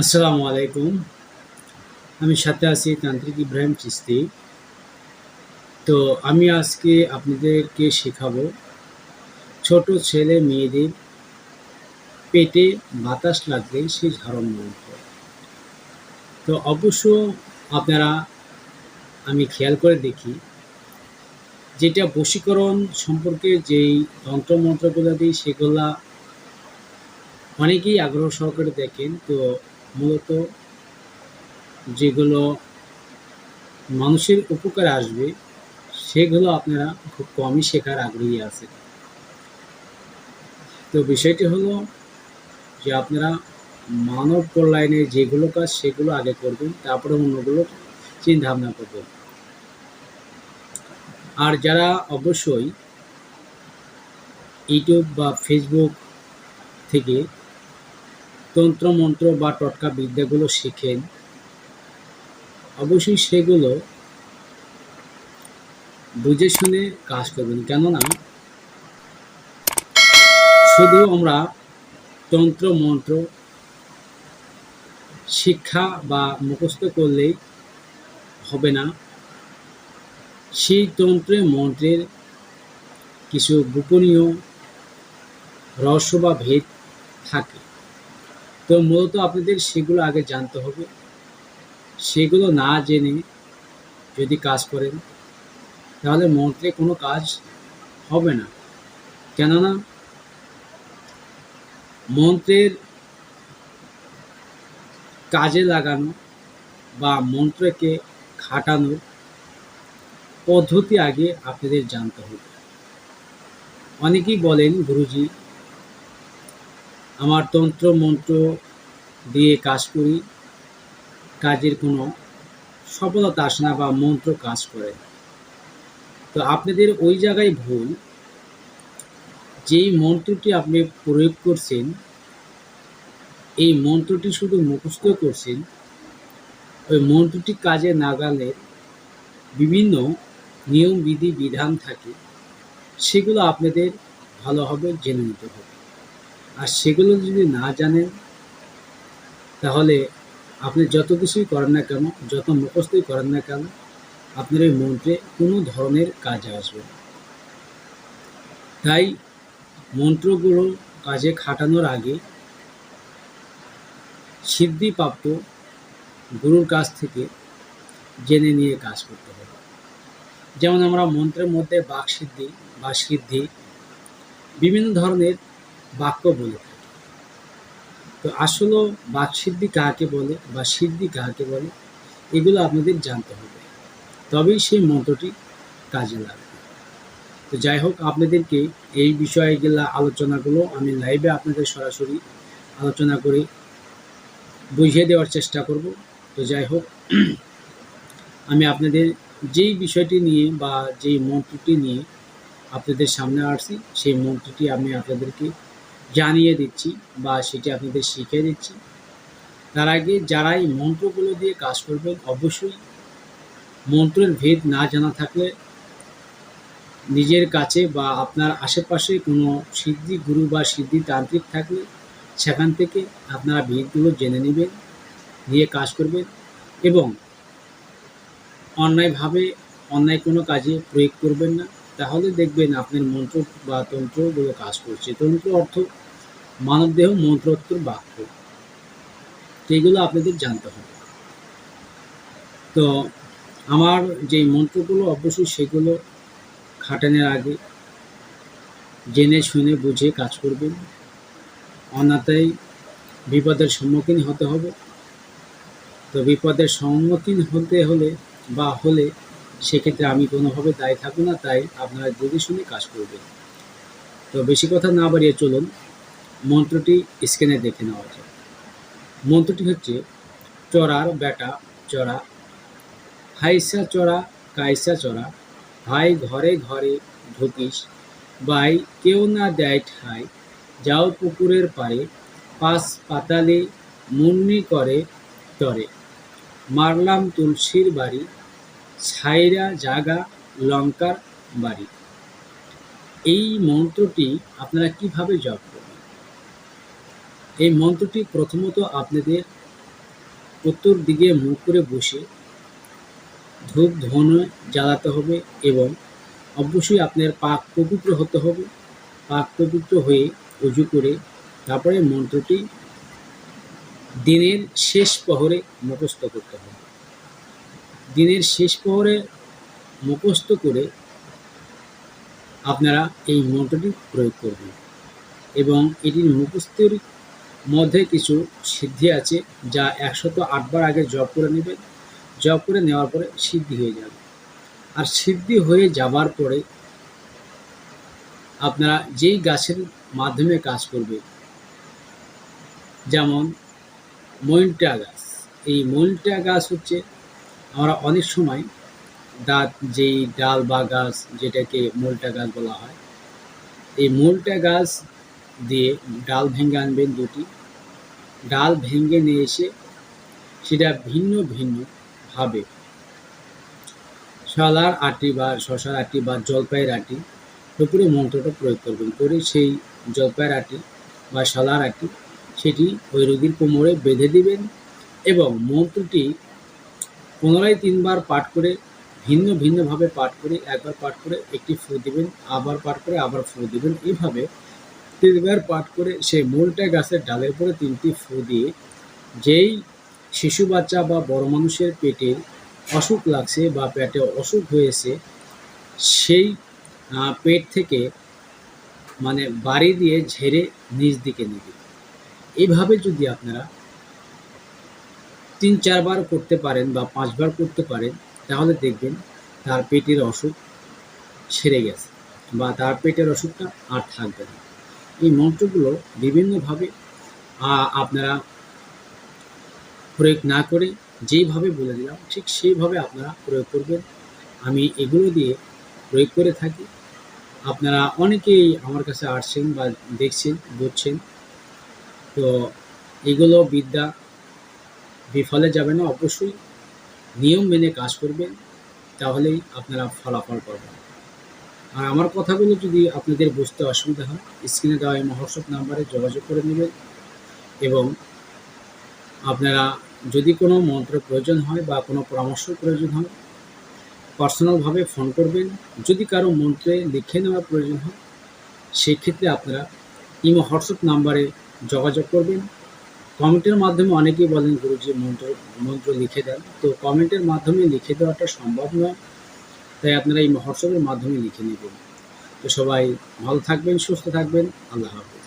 আসসালামু আলাইকুম। আমি সাথে আছি তান্ত্রিক ইব্রাহিম চিস্তি তো আমি আজকে আপনাদেরকে শেখাবো, ছোট ছেলে মেয়েদের পেটে বাতাস লাগলে সে ঝাড়ন মন্ত্র। তো অবশ্য আপনারা, আমি খেয়াল করে দেখি, যেটা বশীকরণ সম্পর্কে যেই তন্ত্র তন্ত্রমন্ত্রগুলো দিই, সেগুলা অনেকেই আগ্রহ সহকারে দেখেন। তো মূলত যেগুলো মানুষের উপকারে আসবে, সেগুলো আপনারা খুব কমই শেখার আগ্রহী আছে তো বিষয়টি হলো যে আপনারা মানব কল্যাণে যেগুলো কাজ, সেগুলো আগে করবেন, তারপরে অন্যগুলো চিন্তা ভাবনা করবেন। আর যারা অবশ্যই ইউটিউব বা ফেসবুক থেকে তন্ত্রমন্ত্র বা টটকা বিদ্যাগুলো শেখেন। অবশ্যই সেগুলো বুঝে শুনে কাজ করবেন। কেননা শুধু আমরা তন্ত্র মন্ত্র শিক্ষা বা মুখস্থ করলেই হবে না, সেই তন্ত্রে মন্ত্রের কিছু গোপনীয় রহস্য বা ভেদ থাকে। তো মূলত আপনাদের সেগুলো আগে জানতে হবে। সেগুলো না জেনে যদি কাজ করেন, তাহলে মন্ত্রে কোনো কাজ হবে না। কেননা, মন্ত্রের কাজে লাগানো বা মন্ত্রকে খাটানোর পদ্ধতি আগে আপনাদের জানতে হবে। অনেকেই বলেন, গুরুজি আমার তন্ত্র মন্ত্র দিয়ে কাজ করি। কাজের কোনো সফলতা আসে না বা মন্ত্র কাজ করে। তো আপনাদের ওই জায়গায় ভুল। যেই মন্ত্রটি আপনি প্রয়োগ করছেন, এই মন্ত্রটি শুধু মুখস্থ করছেন, ওই মন্ত্রটি কাজে নাগালে বিভিন্ন নিয়ম, বিধি, বিধান থাকে, সেগুলো আপনাদের ভালোভাবে জেনে নিতে হবে। আর সেগুলো যদি না জানেন, তাহলে আপনি যত কিছুই করেন না কেন, যত মুখস্থই করেন না কেন, আপনার এই মন্ত্রে কোনো ধরনের কাজে আসবে না। তাই মন্ত্রগুলো কাজে খাটানোর আগে সিদ্ধিপ্রাপ্ত গুরুর কাছ থেকে জেনে নিয়ে কাজ করতে হবে। যেমন আমরা মন্ত্রের মধ্যে বাক সিদ্ধি বা সিদ্ধি বিভিন্ন ধরনের বাক্য বলে। তো আসলে বাকসিদ্ধি কাকে বলে বা সিদ্ধি কাকে বলে, এগুলো আপনাদের জানতে হবে। তবেই সেই মন্ত্রটি কাজে লাগবে। তো যাই হোক, আপনাদেরকে এই বিষয়গুলো আলোচনাগুলো আমি লাইভে আপনাদের সরাসরি আলোচনা করে বুঝিয়ে দেওয়ার চেষ্টা করব। তো যাই হোক, আমি আপনাদের যেই বিষয়টি নিয়ে বা যেই মন্ত্রটি নিয়ে আপনাদের সামনে আসছি, সেই মন্ত্রটি আমি আপনাদেরকে জানিয়ে দিচ্ছি বা সেটি আপনাদের শিখিয়ে দিচ্ছি। তার আগে যারা এই মন্ত্রগুলো দিয়ে কাজ করবেন, অবশ্যই মন্ত্রের ভেদ না জানা থাকলে নিজের কাছে বা আপনার আশেপাশে কোনো সিদ্ধি গুরু বা সিদ্ধি তান্ত্রিক থাকলে সেখান থেকে আপনারা ভেদগুলো জেনে নেবেন, নিয়ে কাজ করবেন এবং অন্যায়ভাবে অন্যায় কোনো কাজে প্রয়োগ করবেন না। তাহলে দেখবেন আপনার মন্ত্র বা তন্ত্রগুলো কাজ করছে। তন্ত্র অর্থ মানবদেহ মন্ত্রোত্তর বাক্য। এগুলো আপনাদের জানতে হবে। তো আমার যে মন্ত্রগুলো, অবশ্যই সেগুলো খাটানোর আগে জেনে, শুনে, বুঝে কাজ করবেন। অন্যথায় বিপদের সম্মুখীন হতে হবে। তো বিপদের সম্মুখীন হতে হলে বা হলে সেক্ষেত্রে আমি কোনোভাবে দায়ী থাকব না, তাই আপনারা বুঝে শুনে কাজ করবেন। তো বেশি কথা না বাড়িয়ে চলুন। মন্ত্রটি স্ক্রিনে দেখে নেওয়া যায় মন্ত্রটি হচ্ছে চড়ার বেটা চড়া হাইসা চড়া কাইসা চড়া ভাই ঘরে ঘরে ঢুকিস, ভাই কেউ না দেয় ঠাই যাও পুকুরের পাড়ে পাশ পাতালে মুন্নি করে তরে। মারলাম তুলসীর বাড়ি, ছাইরা জাগা লঙ্কার বাড়ি। এই মন্ত্রটি আপনারা কীভাবে জপ এই মন্ত্রটি প্রথমত আপনাদের উত্তর দিকে মুখ করে বসে ধূপ ধুনো জ্বালাতে হবে এবং অবশ্যই আপনার পাক পবিত্র হতে হবে। পাক পবিত্র হয়ে উজু করে তারপরে মন্ত্রটি দিনের শেষ প্রহরে মুখস্থ করতে হবে। দিনের শেষ প্রহরে মুখস্থ করে আপনারা এই মন্ত্রটি প্রয়োগ করবেন এবং এটির মুখস্থের মধ্যে কিছু সিদ্ধি আছে যা একশত আটবার আগে জপ করে নেবেন। জপ করে নেওয়ার পরে সিদ্ধি হয়ে যাবে। আর সিদ্ধি হয়ে যাবার পরে আপনারা যেই গাছের মাধ্যমে কাজ করবে, যেমন মইনটা গাছ। এই মইনটা গাছ হচ্ছে আমরা অনেক সময় দাঁত যেই ডাল বা গাছ যেটাকে মোলটা গাছ বলা হয়, এই মোলটা গাছ দিয়ে ডাল ভেঙে আনবেন দুটি। ডাল ভেঙে নিয়ে এসে সেটা ভিন্ন ভিন্ন ভাবে শলার আটি বা শশার আটি বা জলপাইয়ের আটি উপরে মন্ত্রটা প্রয়োগ করবেন করে সেই জলপাইয়ের আটি বা শলার আটি সেটি ওই রোগীর কোমরে বেঁধে দিবেন এবং মন্ত্রটি পুনরায় তিনবার পাঠ করে ভিন্ন ভিন্নভাবে পাঠ করে একবার পাঠ করে একটি ফু দিবেন, আবার পাঠ করে আবার ফু দিবেন। এইভাবে তিনবার পাঠ করে সেই মূলটা গাছের ডালের পরে তিনটি ফু দিয়ে যেই শিশু বাচ্চা বা বড় মানুষের পেটে অসুখ লাগছে বা পেটে অসুখ হয়েছে, সেই পেট থেকে মানে বাড়ি দিয়ে ঝেড়ে নিচ দিকে নেবে। এইভাবে যদি আপনারা তিন, চারবার করতে পারেন বা পাঁচবার করতে পারেন, তাহলে দেখবেন তার পেটের অসুখ সেরে গেছে বা তার পেটের অসুখটা আর থাকবে না। এই মন্ত্রগুলো বিভিন্নভাবে আপনারা প্রয়োগ না করে যেইভাবে বলে দিলাম, ঠিক সেইভাবে আপনারা প্রয়োগ করবেন। আমি এগুলো দিয়ে প্রয়োগ করে থাকি। আপনারা অনেকেই আমার কাছে আসছেন বা দেখছেন, বুঝছেন। তো এগুলো বিদ্যা বিফলে যাবে না, অবশ্যই। নিয়ম মেনে কাজ করবেন, তাহলেই আপনারা ফলাফল পাবেন। আর আমার কথাগুলো যদি আপনাদের বুঝতে অসুবিধা হয়, স্ক্রিনে দেওয়া এই মহর্ষক নাম্বারে যোগাযোগ করে নেবেন এবং আপনারা যদি কোনো মন্ত্র প্রয়োজন হয় বা কোনো পরামর্শ প্রয়োজন হয় পার্সোনালভাবে ফোন করবেন। যদি কারও মন্ত্রে লিখে নেওয়ার প্রয়োজন হয় সেই ক্ষেত্রে আপনারা ইমো হোয়াটসঅ্যাপ নাম্বারে যোগাযোগ করবেন। কমেন্টের মাধ্যমে অনেকেই বলেন, গুরুজি মন্ত্র মন্ত্র লিখে দেন। তো কমেন্টের মাধ্যমে লিখে দেওয়াটা সম্ভব নয়। তাই আপনারা এই হোয়াটসঅ্যাপের মাধ্যমে লিখে নেবেন। তো সবাই ভালো থাকবেন, সুস্থ থাকবেন। আল্লাহ হাফেজ।